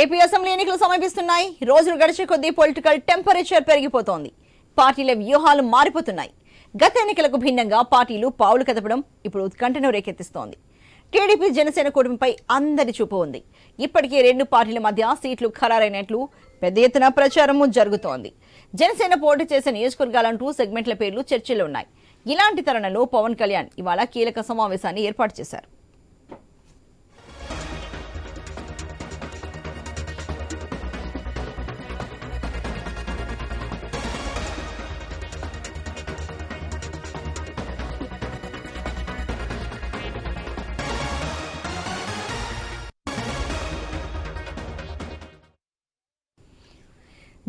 AP assembly ఎన్నికలు సమీపిస్తున్నాయి. రోజులు గడిచే కొద్దీ పొలిటికల్ టెంపరేచర్ పెరిగిపోతోంది. పార్టీల వ్యూహాలు మారిపోతున్నాయి. గత ఎన్నికలకు భిన్నంగా పార్టీలు పావులు కదపడం ఇప్పుడు ఉత్కంఠను రేకెత్తిస్తోంది. టీడీపీ జనసేన కూటమిపై అందరి చూపు ఉంది. ఇప్పటికే రెండు పార్టీల మధ్య సీట్లు ఖరారైనట్లు పెద్ద ఎత్తున ప్రచారము జరుగుతోంది. జనసేన పోటీ చేసే నియోజకవర్గాలంటూ సెగ్మెంట్ల పేర్లు చర్చలో ఉన్నాయి. ఇలాంటి తరుణంలో పవన్ కళ్యాణ్ ఇవాళ కీలక సమావేశాన్ని ఏర్పాటు చేశారు.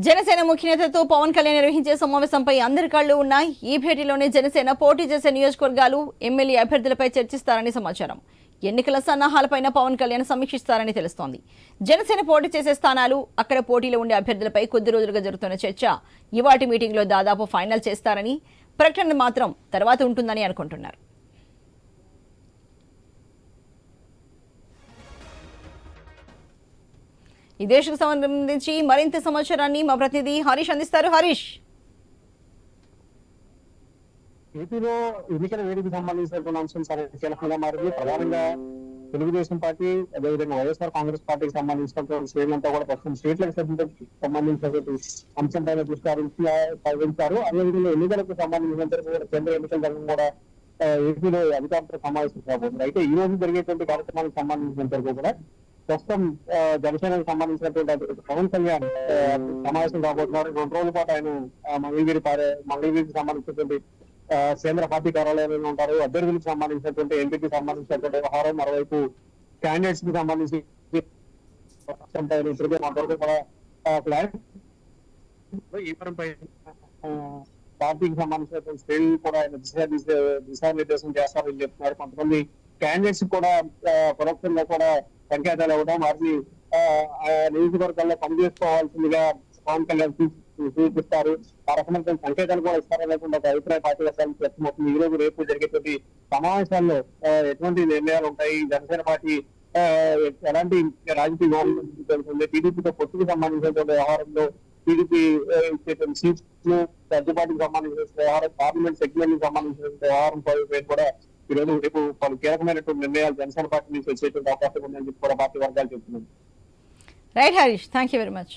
జనసేన ముఖ్య నేతతో పవన్ కళ్యాణ్ నిర్వహించే సమావేశంపై అందరి కళ్ళు ఉన్నాయి. ఈ భేటీలోనే జనసేన పోటీ చేసే నియోజకవర్గాలు ఎమ్మెల్యే అభ్యర్థులపై చర్చిస్తారని సమాచారం. ఎన్నికల సన్నాహాలపైన పవన్ కళ్యాణ్ సమీక్షిస్తారని తెలుస్తోంది. జనసేన పోటీ చేసే స్థానాలు అక్కడ పోటీలో ఉండే అభ్యర్థులపై కొద్ది రోజులుగా జరుగుతున్న చర్చ ఇవాటి మీటింగ్లో దాదాపు ఫైనల్ చేస్తారని ప్రకటన మాత్రం తర్వాత ఉంటుందని అనుకుంటున్నారు. ఈ దేశకు సంబంధించి మరింత సమాచారాన్ని మా ప్రతినిధి హరీష్ అందిస్తారు. హరీష్. ఏపీలో ఎన్నికల వేడికి సంబంధించినటువంటి అంశం చాలా కీలకంగా మారింది. ప్రధానంగా తెలుగుదేశం పార్టీ అదేవిధంగా వైఎస్ఆర్ కాంగ్రెస్ పార్టీకి సంబంధించినటువంటి శ్రేణులంతా కూడా ప్రస్తుతం స్టేట్లకు సంబంధించినటువంటి అంశం పైన దృష్టి సాధించారు అదేవిధంగా ఎన్నికలకు సంబంధించినంత కూడా కేంద్ర ఎన్నికల సంఘం కూడా ఏపీలో అధికారులతో సమావేశం కాబోతుంది అయితే ఈ రోజు జరిగేటువంటి కార్యక్రమానికి సంబంధించినంత వరకు కూడా ప్రస్తుతం జనసేనకు సంబంధించినటువంటి పవన్ కళ్యాణ్ సమావేశం కాబోతున్నారు. రెండు రోజుల పాటు ఆయన మంగళగిరి పారే మంగళగిరికి సంబంధించినటువంటి కేంద్ర పార్టీ కార్యాలయంలో ఉంటారు. అభ్యర్థులకు సంబంధించినటువంటి ఎంపీకి సంబంధించినటువంటి వ్యవహారం మరోవైపు క్యాండిడేట్స్కి సంబంధించి ఉంటారు. ఇప్పటికే కొంతవరకు కూడా ప్లాన్ ఈ పార్టీకి సంబంధించినటువంటి శ్రేణులు కూడా ఆయన దిశా దిశ- దిశానిర్దేశం చేస్తారని చెప్తున్నారు. కొంతమంది క్యాండిడేట్స్ కూడా పరోక్షంగా కూడా సంకేతాలు ఇవ్వడం వారిని నియోజకవర్గాల్లో పనిచేసుకోవాల్సిందిగా పవన్ కళ్యాణ్ సూచిస్తారు. ఆ రకమైన సంకేతాలు కూడా ఇస్తారనేటువంటి ఒక అభిప్రాయ పార్టీ వర్గాలకు వ్యక్తమవుతుంది ఈ రోజు రేపు జరిగేటువంటి సమావేశాల్లో ఎటువంటి నిర్ణయాలు ఉంటాయి? జనసేన పార్టీ ఎలాంటి రాజకీయ వ్యవహారం జరుగుతుంది? టీడీపీతో పొత్తుకు సంబంధించినటువంటి వ్యవహారంలో టీడీపీ ఇచ్చేటువంటి సీట్స్ సర్దుబాటుకు సంబంధించిన వ్యవహారం పార్లమెంట్ సెగ్మెంట్కి సంబంధించిన వ్యవహారం కూడా ఈరోజు రేపు పలు కీలకమైనటువంటి నిర్ణయాలు జనసేన పార్టీ నుంచి వచ్చేటువంటి అవకాశం ఉందని చెప్పి కూడా పార్టీ వర్గాలు చెప్తున్నాయి right Harish. Thank you very much